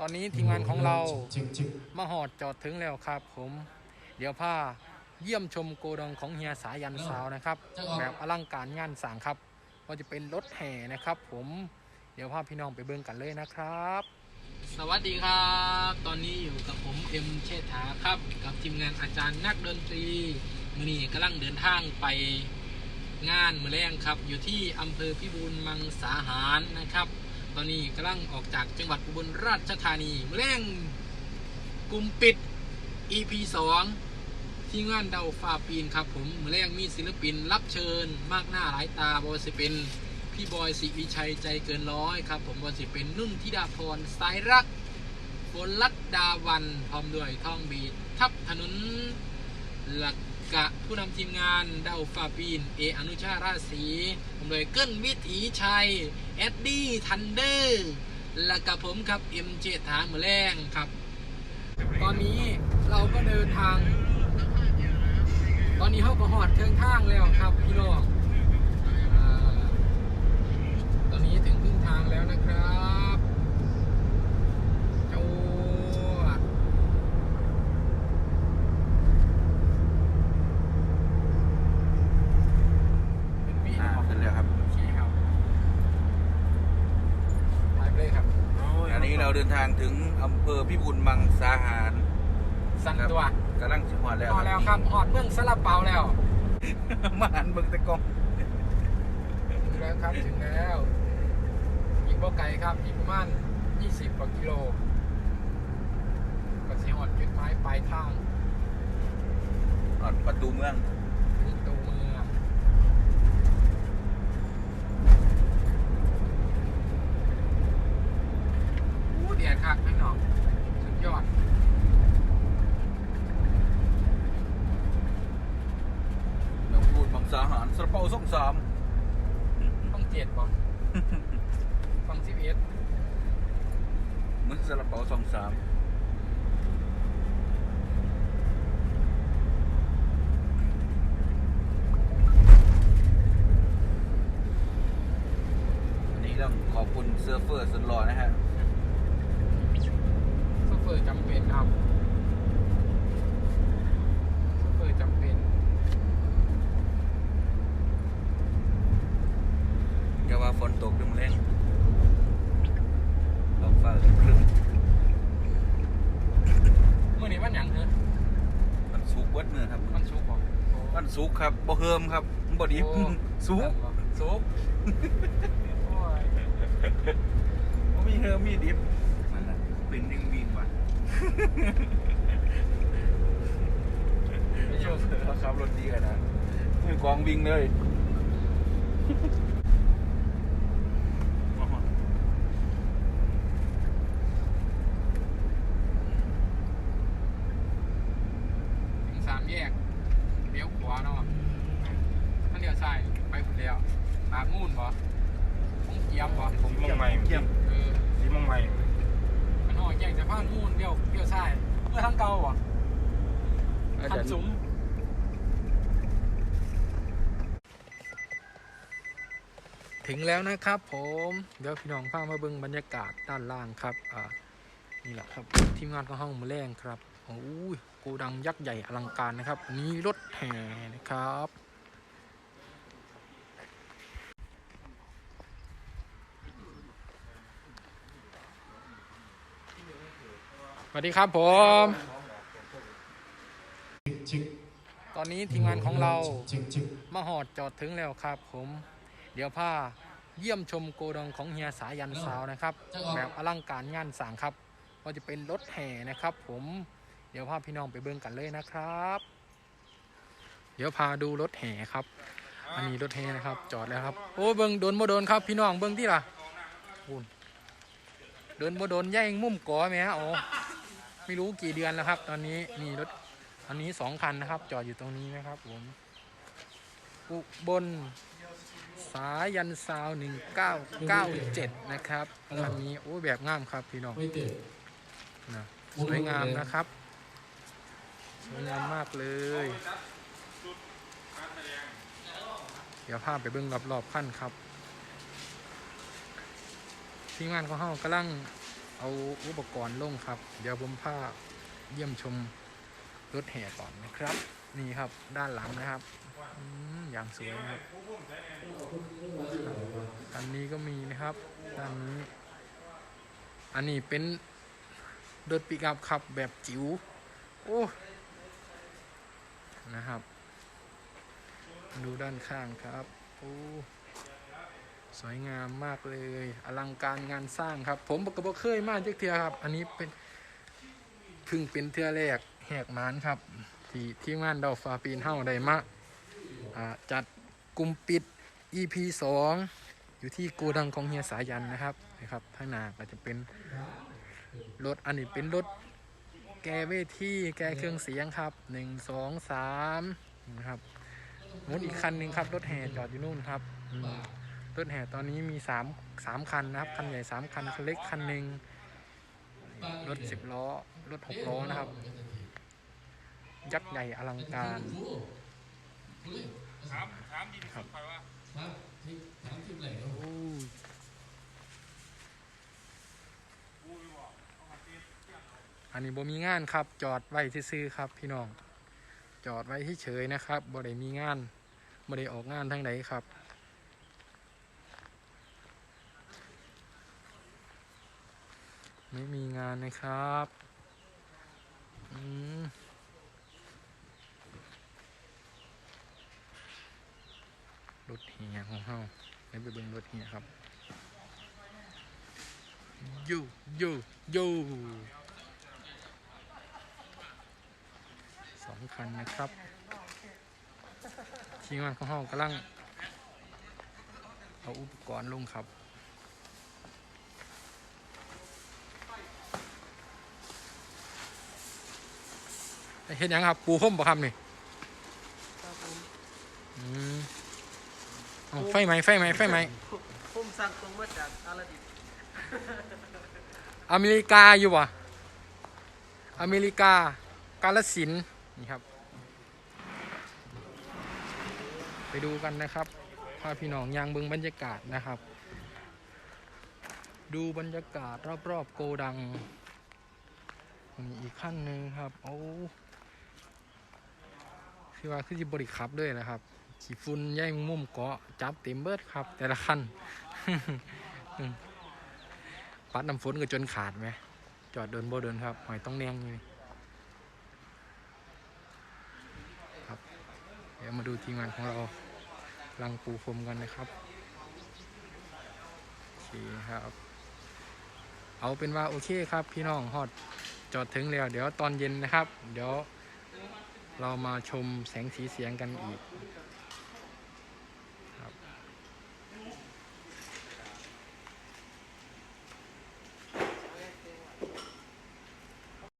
ตอนนี้ทีมงานของเราเช็คเช็คมาหอดจอดถึงแล้วครับ ผม เดี๋ยวพาเยี่ยมชมโกดังของเฮียสายันสาวนะครับ แบบอลังการงานสร้างครับก็จะเป็นรถแห่นะครับ ผมเดี๋ยวพาพี่น้องไปเบิ่งกันเลยนะครับ สวัสดีครับ ตอนนี้อยู่กับผมเอ็มเชษฐาครับ กับทีมงานอาจารย์นักดนตรีมือนี้กำลังเดินทางไปงานมือแรงครับ อยู่ที่อำเภอพิบูลมังสาหารนะครับ ตอนนี้กำลังออกจากจังหวัดอุบลราชธานีมือแรงกลุ่มปิด EP 2ที่งานเดาฟาปีนครับผมมือแรงมีศิลปินรับเชิญ มากหน้าหลายตาบอสิเป็นพี่บอยสิวิชัยใจเกินร้อยครับผมบอสิเป็นนุ่นธิดาพรสายรักฝนลัดดาวันพร้อมด้วยท่องบีทับถนนหลัก กะผู้นำทีมงานดาวฟาปีนเออนุชาราศีผมโดยเกิ้ลวิถีชัยแอดดี้ทันเดอร์และกับผมครับเอ็มเจถามือแรงครับ ตอนนี้เราก็เดินทาง ตอนนี้เขาก็หอดเครื่องทางแล้วครับพี่น้องตอนนี้ถึงครึ่งทางแล้วนะครับจวดเป็นวี อ่า นะครับ ขึ้นแล้วครับ โอเคครับไปเลยครับ อันนี้เราเดินทางถึงอำ เภอพิบูลมังสาหารสั่นครับตัวกำลังสิหอดแล้วพอแล้วครับหอดเมืองสลับเปาแล้ว มาหันเบิ่งแต่กล้องถึงแล้วครับถึงแล้วอีกบ่ไกลครับอีกประมาณ20กว่ากิโลก็สิหอดจุดหมายปลายทางหอดประตูเมืองถึงตัวเมืองอู้เดียดคักพี่น้องสุดยอด เราพูดมัง สาหารสระเปาส่งสามต้องเจ็ดป่ะฟังสิบเอ็ดมึงสระเปาส่งสามอันนี้ต้องขอบคุณเซิร์ฟเฟอร์สุดหล่อนะฮะ โซเฟอร์จำเป็นครับโซเฟอร์จำเป็น อย่าว่าฝนตกดึงแรงลองฟ้าครึ่ง เมื่อนี้วันหยังเถอะ มันสุกเบิด มือครับมันชุกป่ะมันสุกครับบ่เฮิมครับบ่ดิบสุกสุกโอ้ยบ่มีเฮิมมีดิบมันน่ะเป็นยังวิงว่ะไม่ชอบเขาขับรถดีกันนะมือกองวิ่งเลย ถึงสามแยกเลี้ยวขวาเนาะถ้าเลี้ยวซ้ายไปผุดแล้วปากงูนบ่คงเกียมบ่ผมมองใหม่เยี่ยมเออสีมองใหม่มันหอยแยกจะพานงูนเลี้ยวเลี้ยวซ้ายเมื่อทางเก่าบ่อาคัจารนย์สูงถึงแล้วนะครับผมเดี๋ยวพี่น้องพามาเบิ่งบรรยากาศด้านล่างครับอ่านี่แหละครับทีมงานของห้องมือแรงครับ โอ้ยโกดังยักษ์ใหญ่อลังการนะครับ นี้รถแห่นะครับ สวัสดีครับผมเช็คตอนนี้ทีมงานของเรามาหอดจอดถึงแล้วครับผม เดี๋ยวพาเยี่ยมชมโกดังของเฮียสายันสาวนะครับ แบบอลังการงานสางครับก็จะเป็นรถแห่นะครับผม เดี๋ยวพาพี่น้องไปเบิ่งกันเลยนะครับ เดี๋ยวพาดูรถแห่ครับ อันนี้รถแห่นะครับ จอดแล้วครับ โอ้เบิ่งโดนบ่โดนครับ พี่น้องเบิ่งที่ล่ะคุณโดนบ่โดนแย่งมุมก่อไหมฮะโอ้ไม่รู้กี่เดือนแล้วครับ ตอนนี้นี่รถอันนี้สองคันนะครับ จอดอยู่ตรงนี้นะครับผมอุบลสายันซาวหนึ่งเก้าเก้าเจ็ดนะครับคันนี้โอ้แบบงามครับพี่น้องไม่เตะนะสวยงามนะครับ สวยงามมากเลย เดี๋ยวพาพไปเบิ้องรอบๆขั้นครับทีมงานของเฮากำลังเอาอุปกรณ์ลงครับ เดี๋ยวผมพาเยี่ยมชมรถแห่ก่อนนะครับ นี่ครับด้านหลังนะครับอืมอย่างสวยนะครับอันนี้ก็มีนะครับ ด้านนี้ อันนี้เป็นรถปิกอัพขับแบบจิ๋วโอ้ นะครับ ดูด้านข้างครับโอ้สวยงามมากเลย อลังการงานสร้างครับ ผมก็บ่เคยมาจักเทือครับ อันนี้เป็นพึ่งเป็นเทือแรกแหกมานครับ ที่ที่งานดาวฟ้าปีนเฮ้าได้มาอ่าจัดกลุ่มปิด EP 2 อยู่ที่โกดังของเฮียสายันนะครับนะครับข้างหน้าก็จะเป็นรถอันนี้เป็นรถ แกเวทีแกเครื่องเสียงครับ1 2 3นะครับมุนอีกคันหนึ่งครับรถแห่จอดอยู่นู่นครับรถแห่ตอนนี้มีสามสามคันนะครับคันใหญ่สามคันคันเล็กคันหนึ่งรถสิบล้อรถหกล้อนะครับ ยักษ์ใหญ่อลังการถามถามดีครับไปว่าโอ้ อันนี้บ่มีงานครับ จอดไว้ซื่อครับ พี่น้อง จอดไว้เฉยนะครับบ่ได้มีงานบ่ได้ออกงานทางไหนครับ ไม่มีงานนะครับอืมรถเฮียของเฮาไปไปเบิ่งรถเฮียครับยูยูยู สองคันนะครับ ทีมงานของเฮากำลัง เอาอุปกรณ์ลงครับเห็นยังครับ ปูห่มบ่ครับนี่ครับผมอืมเอาไฟไหมไฟไหมไฟไหมผมสั่งตรงมาจากอาราดินอเมริกาอยู่วะอเมริกา กาลสินธุ์ นี่ครับ ไปดูกันนะครับพาพี่น้องยางเบิงบรรยากาศนะครับ ดูบรรยากาศรอบๆโกดังนี่อีกขั้นหนึ่งครับโอ้คือว่าคือจิบริขับด้วยนะครับขี่ฝุ่นใย่มุมเกาะจับเต็มเบิดครับ แต่ละขั้นปัดน้ำฝนก็จนขาดไหมจอดเดินบ่เดินครับหอยต้องแนงอยู่นี่ครับ เดี๋ยว มาดูทีมงานของเราลังปูพรมกันนะครับโอเคครับ เอาเป็นว่าโอเคครับพี่น้องฮอดจอดถึงแล้ว เดี๋ยวตอนเย็นนะครับ เดี๋ยวเรามาชมแสงสีเสียงกันอีก